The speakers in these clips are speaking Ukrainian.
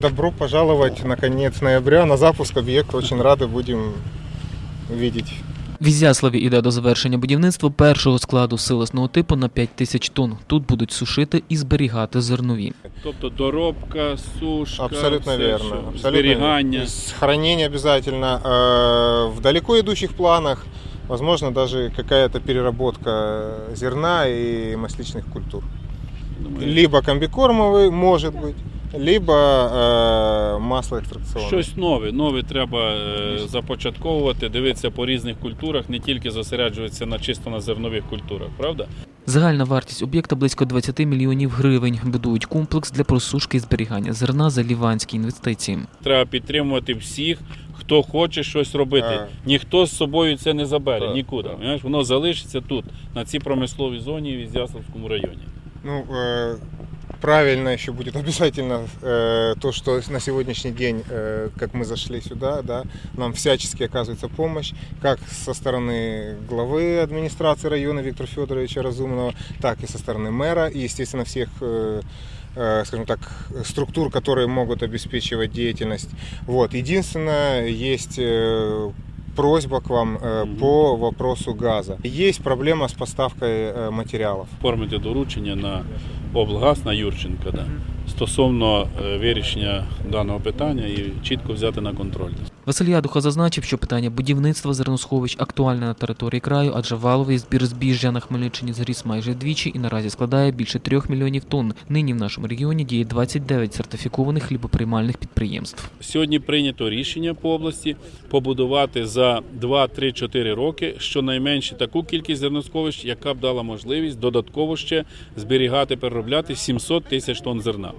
Добро пожаловать на конец ноября на запуск объекта. Очень рады будем видеть. В Ізяславі іде до завершення будівництва першого складу силосного типу на 5 тисяч тонн. Тут будуть сушити і зберігати зернові. Тобто доробка, сушка, Абсолютно все, верно. що, Абсолютно зберігання. верно. С- Хранение обязательно. Э, В далеко идущих планах, возможно, даже какая-то переработка зерна и масличных культур. Думаю, Либо комбикормовый, может быть, либо э, масло экстракционное. Щось нове, нове треба е, започатковувати, дивитися по різних культурах, не тільки зосереджуватися на чисто на зернових культурах, правда? Загальна вартість об'єкта близько 20 мільйонів гривень. Будують комплекс для просушки і зберігання зерна за ліванські інвестиції. Треба підтримувати всіх, хто хоче щось робити. Так. Ніхто з собою це не забере Так, нікуди. так. Понимаєш? Воно залишиться тут, на цій промисловій зоні в Ізяславському районі. Ну, э, правильно еще будет обязательно э, то, что на сегодняшний день, э, как мы зашли сюда, да, нам всячески оказывается помощь, как со стороны главы администрации района Виктора Федоровича Разумного, так и со стороны мэра, и, естественно, всех э, э, скажем так, структур, которые могут обеспечивать деятельность. Вот. Единственное, есть э, просьба к вам э, Мгм. по вопросу газа. Есть проблема с поставкой э, материалов. Оформити доручення на облгаз на Юрченка да, стосовно е, вирішення даного питання і чітко взяти на контроль. Василь Ядуха зазначив, що питання будівництва зерносховищ актуальне на території краю, адже валовий збір збіжжя на Хмельниччині зріс майже вдвічі і наразі складає більше трьох мільйонів тонн. Нині в нашому регіоні діє 29 сертифікованих хлібоприймальних підприємств. Сьогодні прийнято рішення по області побудувати за 2-3-4 роки щонайменше таку кількість зерносховищ, яка б дала можливість додатково ще зберігати, переробляти 700 тисяч тонн зерна.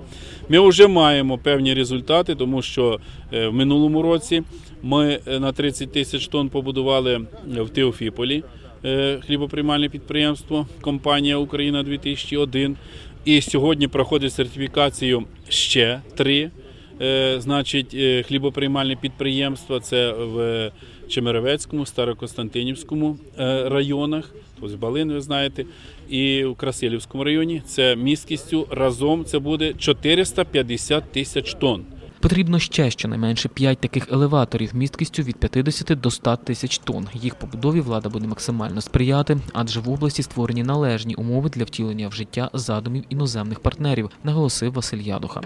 Ми вже маємо певні результати, тому що е, в минулому році ми е, на 30 тисяч тонн побудували в Теофіполі е, хлібоприймальне підприємство, компанія Україна 2001. І сьогодні проходить сертифікацію ще три е, значить, е, хлібоприймальне підприємства. Це в Чемеровецькому, Старокостянтинівському е, районах, тобто Балин, ви знаєте, і в Красилівському районі. Це місткістю разом це буде 450 тисяч тонн. Потрібно ще щонайменше 5 таких елеваторів місткістю від 50 до 100 тисяч тонн. Їх побудові влада буде максимально сприяти, адже в області створені належні умови для втілення в життя задумів іноземних партнерів, наголосив Василь Ядуха.